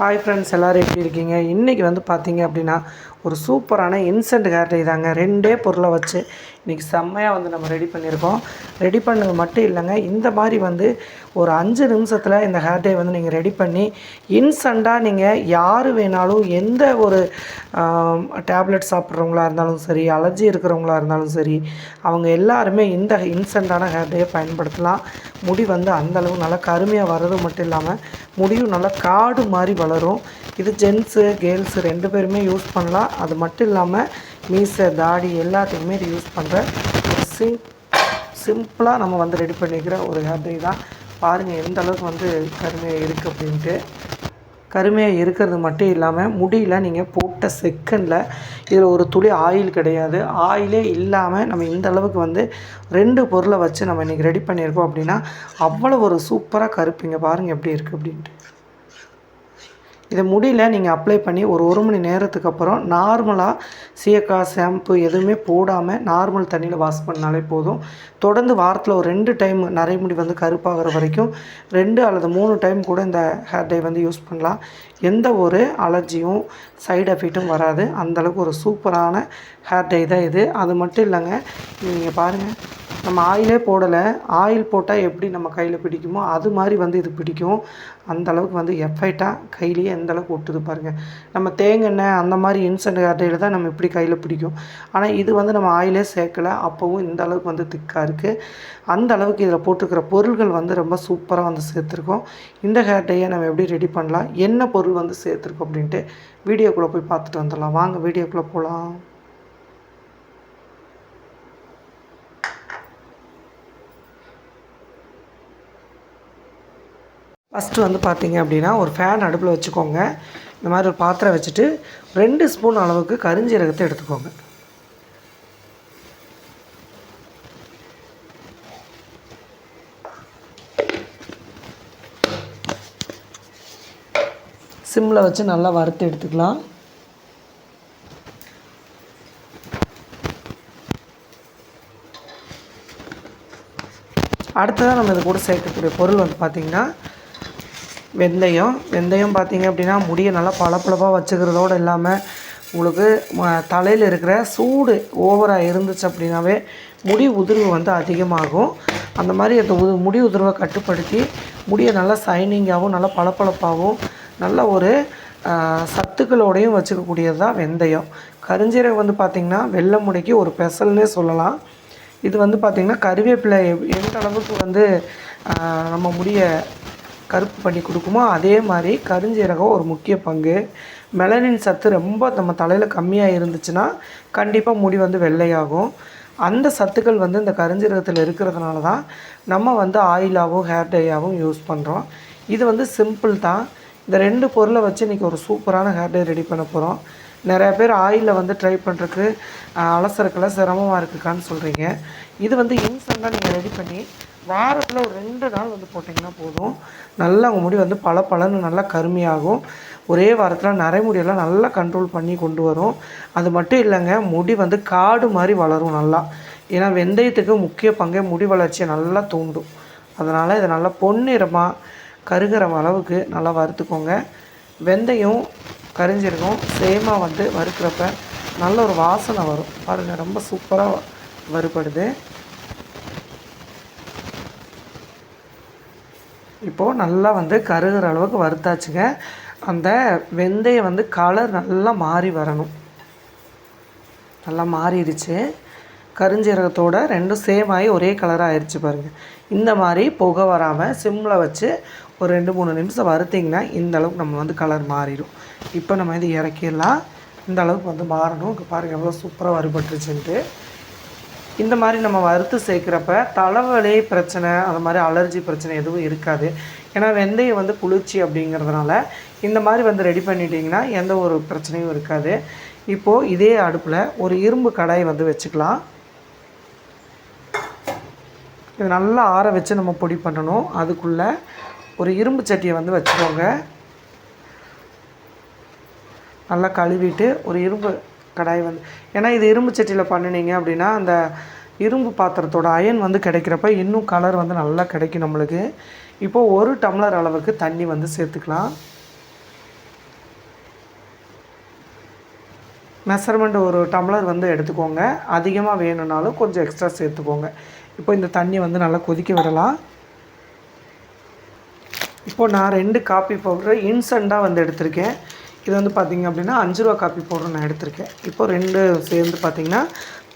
Hi friends எல்லோரும் எப்படி இருக்கீங்க? இன்றைக்கி வந்து பார்த்தீங்க அப்படின்னா ஒரு சூப்பரான இன்சென்ட் ஹேர் டை தாங்க ரெண்டே பொருளை வச்சு இன்றைக்கி செம்மையாக வந்து நம்ம ரெடி பண்ணியிருக்கோம். ரெடி பண்ணது மட்டும் இல்லைங்க. இந்த மாதிரி வந்து ஒரு அஞ்சு நிமிஷத்தில் இந்த ஹேர் டை வந்து நீங்கள் ரெடி பண்ணி இன்ஸ்டண்ட்டாக நீங்கள் யார் வேணாலும் எந்த ஒரு டேப்லெட் சாப்பிட்றவங்களா இருந்தாலும் சரி அலர்ஜி இருக்கிறவங்களா இருந்தாலும் சரி அவங்க எல்லாருமே இந்த இன்ஸ்டண்ட்டான ஹேர் டையை பயன்படுத்தலாம். முடி வந்து அந்தளவு நல்லா கருமையாக வர்றது மட்டும் இல்லாமல் முடியும் நல்லா காடு மாதிரி வளரும். இது ஜென்ஸு கேர்ள்ஸு ரெண்டு பேருமே யூஸ் பண்ணலாம். அது மட்டும் இல்லாமல் மீசை தாடி எல்லாத்துக்குமே இது யூஸ் பண்ணுற சிம் சிம்பிளாக நம்ம வந்து ரெடி பண்ணிக்கிற ஒரு ஹேர் டை தான். பாருங்கள் எந்த அளவுக்கு வந்து கருமையாக இருக்குது அப்படின்ட்டு. கருமையாக இருக்கிறது மட்டும் இல்லாமல் முடியல நீங்கள் போட்ட செகண்டில் இதில் ஒரு துளி ஆயில் கிடையாது. ஆயிலே இல்லாமல் நம்ம இந்த அளவுக்கு வந்து ரெண்டு பொருளை வச்சு நம்ம இன்றைக்கி ரெடி பண்ணியிருக்கோம் அப்படின்னா அவ்வளோ ஒரு சூப்பராக கருப்பிங்க பாருங்கள் எப்படி இருக்குது அப்படின்ட்டு. இதை முடியல நீங்கள் அப்ளை பண்ணி ஒரு ஒரு மணி நேரத்துக்கு அப்புறம் நார்மலாக சீயக்காய் ஷாம்பு எதுவுமே போடாமல் நார்மல் தண்ணியில் வாஷ் பண்ணாலே போதும். தொடர்ந்து வாரத்தில் ஒரு ரெண்டு டைம் நரைமுடி வந்து கருப்பாகிற வரைக்கும் ரெண்டு அல்லது மூணு டைம் கூட இந்த ஹேர் டை வந்து யூஸ் பண்ணலாம். எந்த ஒரு அலர்ஜியும் சைடு எஃபெக்ட்டும் வராது. அந்தளவுக்கு ஒரு சூப்பரான ஹேர் டை தான் இது. அது மட்டும் இல்லைங்க நீங்கள் பாருங்கள் நம்ம ஆயிலே போடலை. ஆயில் போட்டால் எப்படி நம்ம கையில் பிடிக்குமோ அது மாதிரி வந்து இது பிடிக்கும். அந்த அளவுக்கு வந்து எஃபெக்டாக கையிலேயே எந்தளவுக்கு ஒட்டுது பாருங்கள் நம்ம தேங்கெண்ணெய் அந்த மாதிரி இன்சன்ட் ஹேர்டையில் தான் நம்ம இப்படி கையில் பிடிக்கும். ஆனால் இது வந்து நம்ம ஆயிலே சேர்க்கலை. அப்போவும் இந்த அளவுக்கு வந்து திக்காக இருக்குது அந்த அளவுக்கு இதில் போட்டிருக்கிற பொருள்கள் வந்து ரொம்ப சூப்பராக வந்து சேர்த்துருக்கோம். இந்த ஹேர் டையை நம்ம எப்படி ரெடி பண்ணலாம்? என்ன பொருள் வந்து சேர்த்துருக்கோம் அப்படின்ட்டு வீடியோக்குள்ளே போய் பார்த்துட்டு வந்துடலாம். வாங்க வீடியோக்குள்ளே போகலாம் ஃபஸ்ட்டு வந்து பார்த்தீங்க அப்படின்னா ஒரு ஃபேன் அடுப்பில் வச்சுக்கோங்க. இந்த மாதிரி ஒரு பாத்திரம் வச்சுட்டு ரெண்டு ஸ்பூன் அளவுக்கு கரிஞ்சீரகத்தை எடுத்துக்கோங்க. சிம்மில் வச்சு நல்லா வறுத்து எடுத்துக்கலாம். அடுத்ததாக நம்ம இது கூட சேர்க்கக்கூடிய பொருள் வந்து பார்த்திங்கன்னா வெந்தயம். வெந்தயம் பார்த்திங்க அப்படின்னா முடியை நல்லா பளபளப்பாக வச்சுக்கிறதோடு இல்லாமல் உங்களுக்கு தலையில் இருக்கிற சூடு ஓவராக இருந்துச்சு அப்படின்னாவே முடி உதிர்வு வந்து அதிகமாகும். அந்த மாதிரி அந்த உது முடி உதிர்வை கட்டுப்படுத்தி முடியை நல்லா சைனிங்காகவும் நல்லா பளபளப்பாகவும் நல்ல ஒரு சத்துக்களோடையும் வச்சுக்கக்கூடியது தான் வெந்தயம். கருஞ்சீரகம் வந்து பார்த்திங்கன்னா வெள்ளை முடிக்கு ஒரு பெசல்னே சொல்லலாம். இது வந்து பார்த்திங்கன்னா கருவேப்பிலை எந்த அளவுக்கு வந்து நம்ம முடியை கருப்பு பண்ணி கொடுக்குமோ அதே மாதிரி கருஞ்சீரகம் ஒரு முக்கிய பங்கு. மெலனின் சத்து ரொம்ப நம்ம தலையில் கம்மியாக இருந்துச்சுன்னா கண்டிப்பாக முடி வந்து வெள்ளையாகும். அந்த சத்துக்கள் வந்து இந்த கருஞ்சீரகத்தில் இருக்கிறதுனால தான் நம்ம வந்து ஆயிலாகவும் ஹேர் டையாகவும் யூஸ் பண்ணுறோம் இது வந்து சிம்பிள் தான். இந்த ரெண்டு பொருளை வச்சு இன்றைக்கி ஒரு சூப்பரான ஹேர் டை ரெடி பண்ண போகிறோம் நிறையா பேர் ஆயிலில் வந்து ட்ரை பண்ணுறதுக்கு அலசருக்கெல்லாம் சிரமமாக இருக்குக்கான்னு சொல்கிறீங்க இது வந்து இன்ஸ்டண்ட்டாக நீங்கள் ரெடி பண்ணி வாரத்தில் ஒரு ரெண்டு நாள் வந்து போட்டிங்கன்னா போதும். நல்லா உங்கள் முடி வந்து பல பலன்னு நல்லா கருமையாகும். ஒரே வாரத்தில் நரைமுடியெல்லாம் நல்லா கண்ட்ரோல் பண்ணி கொண்டு வரும். அது மட்டும் இல்லைங்க முடி வந்து காடு மாதிரி வளரும் நல்லா. ஏன்னா வெந்தயத்துக்கு முக்கிய பங்கே முடி வளர்ச்சியை நல்லா தூண்டும். அதனால் இதை நல்லா பொன்னிறமாக கருகிற அளவுக்கு நல்லா வறுத்துக்கோங்க. வெந்தயம் கரிஞ்சிருக்கும் சேமாக வந்து வறுக்கிறப்ப நல்ல ஒரு வாசனை வரும். பாருங்கள் ரொம்ப சூப்பராக வறுபடுது. இப்போது நல்லா வந்து கருகிற அளவுக்கு வறுத்தாச்சுங்க. அந்த வெந்தயம் வந்து கலர் நல்லா மாறி வரணும். நல்லா மாறிடுச்சு. கருஞ்சீரகத்தோட ரெண்டும் சேம் ஆகி ஒரே கலராக ஆயிடுச்சு பாருங்கள் இந்த மாதிரி புகை வராமல் சிம்மில் வச்சு ஒரு ரெண்டு மூணு நிமிஷம் வறுத்திங்கன்னா இந்த அளவுக்கு நம்ம வந்து கலர் மாறிடும். இப்போ நம்ம இது இறக்கிடலாம். இந்த அளவுக்கு வந்து மாறணும். இங்கே பாருங்கள் எவ்வளோ சூப்பராக வறுபட்டுருச்சுன்ட்டு. இந்த மாதிரி நம்ம வறுத்து சேர்க்குறப்ப தலைவலி பிரச்சனை அது மாதிரி அலர்ஜி பிரச்சனை எதுவும் இருக்காது. ஏன்னா வெந்தயம் வந்து குளிர்ச்சி அப்படிங்கிறதுனால இந்த மாதிரி வந்து ரெடி பண்ணிட்டிங்கன்னா எந்த ஒரு பிரச்சனையும் இருக்காது. இப்போது இதே அடுப்பில் ஒரு இரும்பு கடாய் வந்து வச்சுக்கலாம். இது நல்லா ஆற வச்சு நம்ம பொடி பண்ணணும். அதுக்குள்ளே ஒரு இரும்பு சட்டியை வந்து வச்சுக்கோங்க. நல்லா கழுவிட்டு ஒரு இரும்பு கடாய் வந்து ஏன்னா இது இரும்பு சட்டியில் பண்ணினீங்க அப்படின்னா அந்த இரும்பு பாத்திரத்தோட அயன் வந்து கிடைக்கிறப்ப இன்னும் கலர் வந்து நல்லா கிடைக்கும் நம்மளுக்கு. இப்போது ஒரு டம்ளர் அளவுக்கு தண்ணி வந்து சேர்த்துக்கலாம். மெஷர்மெண்ட் ஒரு டம்ளர் வந்து எடுத்துக்கோங்க. அதிகமாக வேணும்னாலும் கொஞ்சம் எக்ஸ்ட்ரா சேர்த்துக்கோங்க. இப்போ இந்த தண்ணி வந்து நல்லா கொதிக்க விடலாம். இப்போது நான் ரெண்டு காப்பி பவுடர் இன்ஸ்டண்ட்டாக வந்து எடுத்திருக்கேன். இது வந்து பார்த்திங்க அப்படின்னா அஞ்சு ரூபா காப்பி பவுடர் நான் எடுத்திருக்கேன். இப்போ ரெண்டு சேர்ந்து பார்த்திங்கன்னா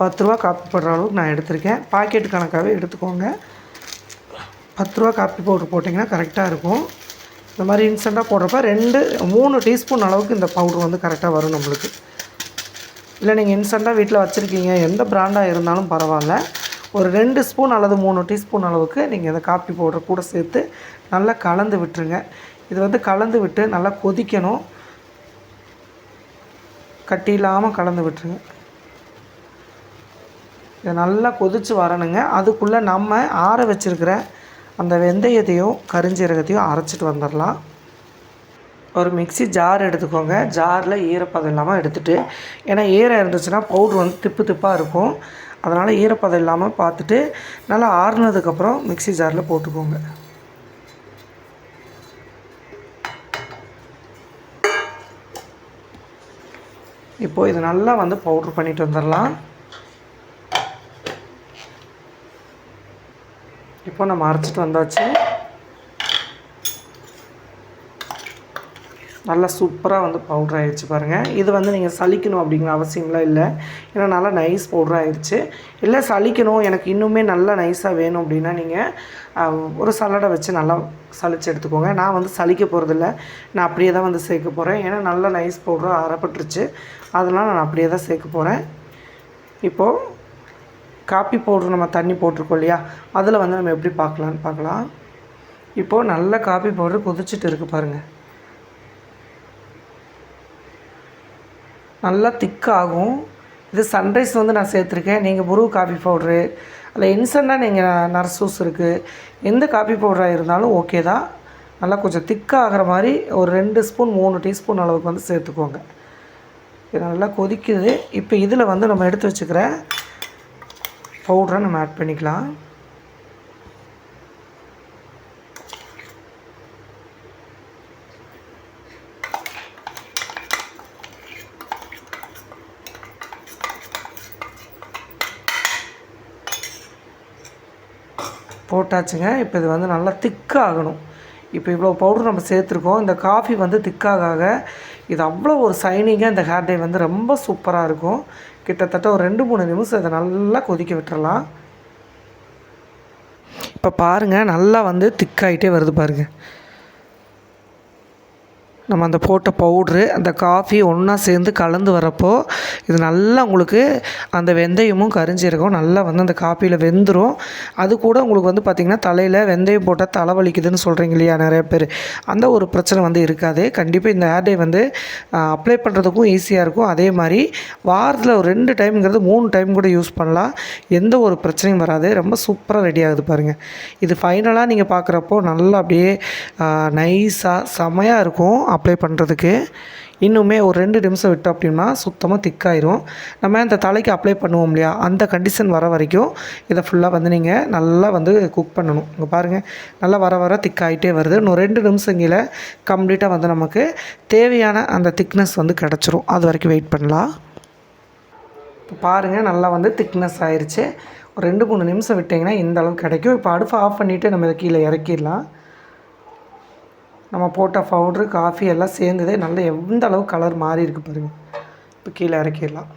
பத்து ரூபா காப்பி போடுற அளவுக்கு நான் எடுத்திருக்கேன். பாக்கெட் கணக்காகவே எடுத்துக்கோங்க. பத்து ரூபா காப்பி பவுடர் போட்டிங்கன்னா கரெக்டாக இருக்கும். இந்த மாதிரி இன்ஸ்டண்ட்டாக போடுறப்ப ரெண்டு மூணு டீஸ்பூன் அளவுக்கு இந்த பவுடர் வந்து கரெக்டாக வரும் நம்மளுக்கு. இல்லை நீங்கள் இன்ஸ்டண்ட்டாக வீட்டில் வச்சுருக்கீங்க. எந்த பிராண்டாக இருந்தாலும் பரவாயில்ல. ஒரு ரெண்டு ஸ்பூன் அல்லது மூணு டீஸ்பூன் அளவுக்கு நீங்கள் இந்த காப்பி பவுடர் கூட சேர்த்து நல்லா கலந்து விட்டுருங்க. இது வந்து கலந்து விட்டு நல்லா கொதிக்கணும். கட்டி இல்லாமல் கலந்து விட்டுருங்க. இதை நல்லா கொதித்து வரணுங்க. அதுக்குள்ளே நம்ம ஆற வச்சுருக்கிற அந்த வெந்தயத்தையும் கரிஞ்சீரகத்தையும் அரைச்சிட்டு வந்துடலாம். ஒரு மிக்ஸி ஜார் எடுத்துக்கோங்க. ஜாரில் ஈரப்பதம் இல்லாமல் எடுத்துகிட்டு ஏன்னா ஈரம் இருந்துச்சுன்னா பவுட்ரு வந்து திப்பு திப்பாக இருக்கும். அதனால் ஈரப்பதம் இல்லாமல் பார்த்துட்டு நல்லா ஆறுனதுக்கப்புறம் மிக்ஸி ஜாரில் போட்டுக்கோங்க. இப்போது இது நல்லா வந்து பவுட்ரு பண்ணிட்டு வந்துடலாம். இப்போ நம்ம அரைச்சிட்டு வந்தாச்சு. நல்லா சூப்பராக வந்து பவுட்ரு ஆயிடுச்சு பாருங்கள் இது வந்து நீங்கள் சலிக்கணும் அப்படிங்கிற அவசியம்லாம் இல்லை. ஏன்னா நல்லா நைஸ் பவுட்ரு ஆயிடுச்சு இல்லை சலிக்கணும் எனக்கு இன்னுமே நல்லா நைஸாக வேணும் அப்படின்னா நீங்கள் ஒரு சல்லடை வச்சு நல்லா சளிச்சு எடுத்துக்கோங்க. நான் வந்து சலிக்க போகிறதில்ல நான் அப்படியே தான் வந்து சேர்க்க போகிறேன் ஏன்னா நல்லா நைஸ் பவுட்ரு அரைப்பட்டுருச்சு. அதனால் நான் அப்படியே தான் சேர்க்க போகிறேன் இப்போது காப்பி பவுட்ரு நம்ம தண்ணி போட்டிருக்கோம் இல்லையா? அதில் வந்து நம்ம எப்படி பார்க்கலான்னு பார்க்கலாம். இப்போது நல்ல காப்பி பவுட்ரு கொதிச்சுட்டு இருக்குது பாருங்கள் நல்லா திக்காகும். இது சன்ரைஸ் வந்து நான் சேர்த்துருக்கேன். நீங்கள் புரு காஃபி பவுட்ரு அதில் இன்ஸ்டண்ட்டாக நீங்கள் நர்சூஸ் இருக்குது எந்த காஃபி பவுடராக இருந்தாலும் ஓகே தான். நல்லா கொஞ்சம் திக்காகிற மாதிரி ஒரு ரெண்டு ஸ்பூன் மூணு டீஸ்பூன் அளவுக்கு வந்து சேர்த்துக்கோங்க. இது நல்லா கொதிக்குது. இப்போ இதில் வந்து நம்ம எடுத்து வச்சுக்கிற பவுடரை நம்ம ஆட் பண்ணிக்கலாம். போட்டாச்சுங்க. இப்போ இது வந்து நல்லா திக்காகணும். இப்போ இவ்வளோ பவுடர் நம்ம சேர்த்துருக்கோம். இந்த காஃபி வந்து திக்காக இது அவ்வளோ ஒரு சைனிங்காக இந்த ஹேர் டை வந்து ரொம்ப சூப்பராக இருக்கும். கிட்டத்தட்ட ஒரு ரெண்டு மூணு நிமிஷம் இதை நல்லா கொதிக்க விட்டுறலாம். இப்போ பாருங்கள் நல்லா வந்து திக்காயிட்டே வருது பாருங்கள் நம்ம அந்த போட்ட பவுட்ரு அந்த காஃபி ஒன்றா சேர்ந்து கலந்து வரப்போ இது நல்லா உங்களுக்கு அந்த வெந்தயமும் கரிஞ்சீரகம் நல்லா வந்து அந்த காஃபியில் வெந்துடும் அது கூட உங்களுக்கு வந்து பார்த்திங்கன்னா தலையில் வெந்தயம் போட்டால் தலைவலிக்குதுன்னு சொல்கிறீங்க இல்லையா நிறைய பேர். அந்த ஒரு பிரச்சனை வந்து இருக்காது. கண்டிப்பாக இந்த ஹேர் டே வந்து அப்ளை பண்ணுறதுக்கும் ஈஸியாக இருக்கும். அதே மாதிரி வாரத்தில் ஒரு ரெண்டு டைம்ங்கிறது மூணு டைம் கூட யூஸ் பண்ணலாம். எந்த ஒரு பிரச்சனையும் வராது. ரொம்ப சூப்பராக ரெடி ஆகுது பாருங்கள் இது ஃபைனலாக நீங்கள் பார்க்குறப்போ நல்லா அப்படியே நைஸாக செமையாக இருக்கும். அப்ளை பண்ணுறதுக்கு இன்னுமே ஒரு ரெண்டு நிமிஷம் விட்டோம் அப்படின்னா சுத்தமாக திக்காயிரும். நம்ம இந்த தலைக்கு அப்ளை பண்ணுவோம் இல்லையா? அந்த கண்டிஷன் வர வரைக்கும் இதை ஃபுல்லாக வந்து நீங்கள் நல்லா வந்து குக் பண்ணணும். இங்கே பாருங்கள் நல்லா வர வர திக்காயிட்டே வருது. இன்னும் ரெண்டு நிமிஷம் கீழே கம்ப்ளீட்டாக வந்து நமக்கு தேவையான அந்த திக்னஸ் வந்து கிடச்சிரும். அது வரைக்கும் வெயிட் பண்ணலாம். இப்போ பாருங்கள் நல்லா வந்து திக்னஸ் ஆயிடுச்சு ஒரு ரெண்டு மூணு நிமிஷம் விட்டிங்கன்னா இந்த அளவுக்கு கிடைக்கும். இப்போ அடுப்பு ஆஃப் பண்ணிவிட்டு நம்ம இதை கீழே இறக்கிடலாம். நம்ம போட்ட பவுட்ரு காஃபி எல்லாம் சேர்ந்ததே நல்லா எந்த அளவு கலர் மாறி இருக்குது பாருங்கள் இப்போ கீழே இறக்கிடலாம்.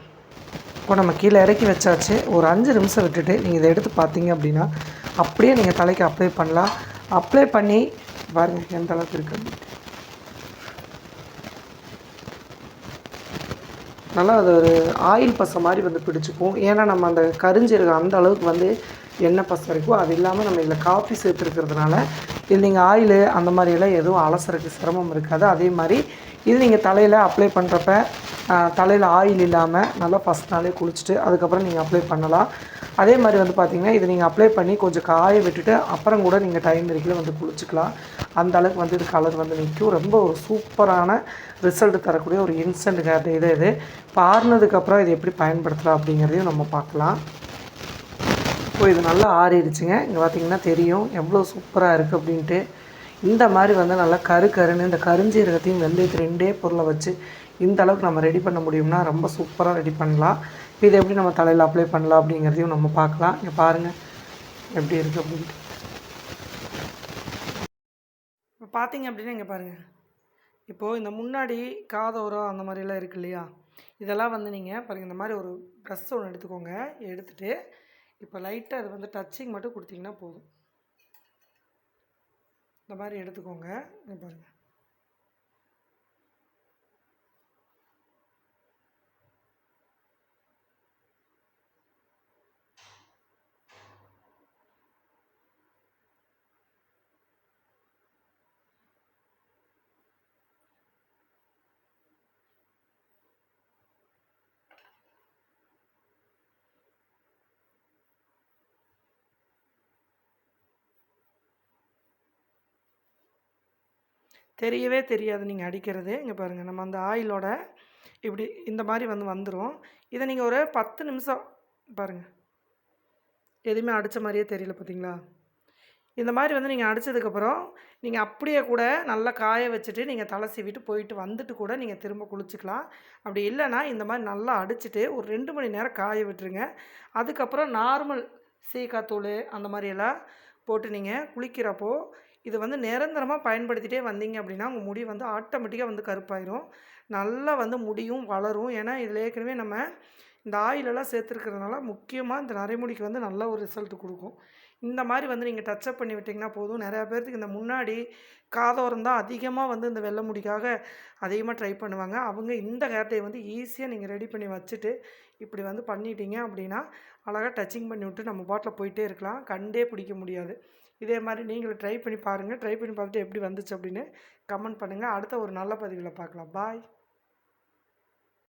இப்போ நம்ம கீழே இறக்கி வச்சாச்சு. ஒரு அஞ்சு நிமிஷம் விட்டுட்டு நீங்கள் இதை எடுத்து பார்த்தீங்க அப்படின்னா அப்படியே நீங்கள் தலைக்கு அப்ளை பண்ணலாம். அப்ளை பண்ணி பாருங்கள் எந்த அளவுக்கு இருக்குது நல்லா அது ஒரு ஆயில் பசை மாதிரி வந்து பிடிச்சிக்கும். ஏன்னா நம்ம அந்த கரிஞ்சீரகம் அந்த அளவுக்கு வந்து எண்ணெய் பசை இருக்கும் அது இல்லாமல் நம்ம இதில் காஃபி சேர்த்துருக்கிறதுனால இது நீங்கள் ஆயிலு அந்த மாதிரியெல்லாம் எதுவும் அலசறதுக்கு சிரமம் இருக்காது. அதே மாதிரி இது நீங்கள் தலையில் அப்ளை பண்ணுறப்ப தலையில் ஆயில் இல்லாமல் நல்லா ஃபஸ்ட் நாளே குளிச்சுட்டு அதுக்கப்புறம் நீங்கள் அப்ளை பண்ணலாம். அதே மாதிரி வந்து பார்த்திங்கன்னா இது நீங்கள் அப்ளை பண்ணி கொஞ்சம் காய விட்டுட்டு அப்புறம் கூட நீங்கள் டைம் வரைக்கும் வந்து குளிச்சுக்கலாம். அந்த அளவுக்கு வந்து இது கலர் வந்து நிற்கும் ரொம்ப ஒரு சூப்பரான ரிசல்ட் தரக்கூடிய ஒரு இன்ஸ்டன்ட் ஹேர் இது இது. இப்போ ஆறுனதுக்கப்புறம் இது எப்படி பயன்படுத்தலாம் அப்படிங்கிறதையும் நம்ம பார்க்கலாம். இப்போ இது நல்லா ஆறிடுச்சுங்க. இங்கே பார்த்தீங்கன்னா தெரியும். எவ்வளோ சூப்பராக இருக்குது அப்படின்ட்டு. இந்த மாதிரி வந்து நல்லா கரு கருன்னு இந்த கருஞ்சீரகத்தையும் வெந்தயத்தை ரெண்டே பொருளை வச்சு இந்த அளவுக்கு நம்ம ரெடி பண்ண முடியும்னா ரொம்ப சூப்பராக ரெடி பண்ணலாம். இப்போ இதை எப்படி நம்ம தலையில் அப்ளை பண்ணலாம் அப்படிங்கிறதையும் நம்ம பார்க்கலாம். இங்கே பாருங்கள் எப்படி இருக்குது அப்படின்ட்டு. இப்போ பார்த்தீங்க அப்படின்னா இங்கே பாருங்கள் இப்போது இந்த முன்னாடி காதோரம் அந்த மாதிரிலாம் இருக்கு இல்லையா? இதெல்லாம் வந்து நீங்கள் பாருங்கள் இந்த மாதிரி ஒரு ப்ரெஸ் ஒன்று எடுத்துக்கோங்க. எடுத்துகிட்டு இப்போ லைட்டாக அது வந்து டச்சிங் மட்டும் கொடுத்தீங்கன்னா போதும். இந்த மாதிரி எடுத்துக்கோங்க. பாருங்கள் தெரியவே தெரியாது நீங்கள் அடிக்கிறது. இங்கே பாருங்கள் நம்ம அந்த ஆயிலோட இப்படி இந்த மாதிரி வந்து வந்துடும் இதை நீங்கள் ஒரு பத்து நிமிஷம் பாருங்கள் எதுவுமே அடித்த மாதிரியே தெரியல பார்த்தீங்களா இந்த மாதிரி வந்து நீங்கள் அடித்ததுக்கப்புறம் நீங்கள் அப்படியே கூட நல்லா காய வச்சுட்டு நீங்கள் தலை சீவிட்டு போயிட்டு வந்துட்டு கூட நீங்கள் திரும்ப குளிச்சுக்கலாம். அப்படி இல்லைன்னா இந்த மாதிரி நல்லா அடிச்சுட்டு ஒரு ரெண்டு மணி நேரம் காய விட்டுருங்க. அதுக்கப்புறம் நார்மல் சீக்காத்தூள் அந்த மாதிரி எல்லாம் போட்டு நீங்கள் குளிக்கிறப்போ இது வந்து நிரந்தரமாக பயன்படுத்திகிட்டே வந்தீங்க அப்படின்னா உங்கள் முடி வந்து ஆட்டோமேட்டிக்காக வந்து கருப்பாயிரும். நல்லா வந்து முடியும் வளரும். ஏன்னா இதில் ஏற்கனவே நம்ம இந்த ஆயிலெல்லாம் சேர்த்துருக்கிறதுனால முக்கியமாக இந்த நரைமுடிக்கு வந்து நல்ல ஒரு ரிசல்ட் கொடுக்கும். இந்த மாதிரி வந்து நீங்கள் டச்சப் பண்ணி விட்டிங்கன்னா போதும். நிறையா பேர்த்துக்கு இந்த முன்னாடி காதோரம் தான் அதிகமாக வந்து இந்த வெள்ளை முடிக்காக அதிகமாக ட்ரை பண்ணுவாங்க. அவங்க இந்த ஹேர் டை வந்து ஈஸியாக நீங்கள் ரெடி பண்ணி வச்சுட்டு இப்படி வந்து பண்ணிட்டீங்க அப்படின்னா அழகாக டச்சிங் பண்ணி விட்டு நம்ம பாட்டில் போயிட்டே இருக்கலாம். கண்டே பிடிக்க முடியாது. இதே மாதிரி நீங்களும் ட்ரை பண்ணி பாருங்கள் ட்ரை பண்ணி பார்த்துட்டு எப்படி வந்துச்சு அப்படின்னு கமெண்ட் பண்ணுங்கள் அடுத்த ஒரு நல்ல பதிவில் பார்க்கலாம். பாய்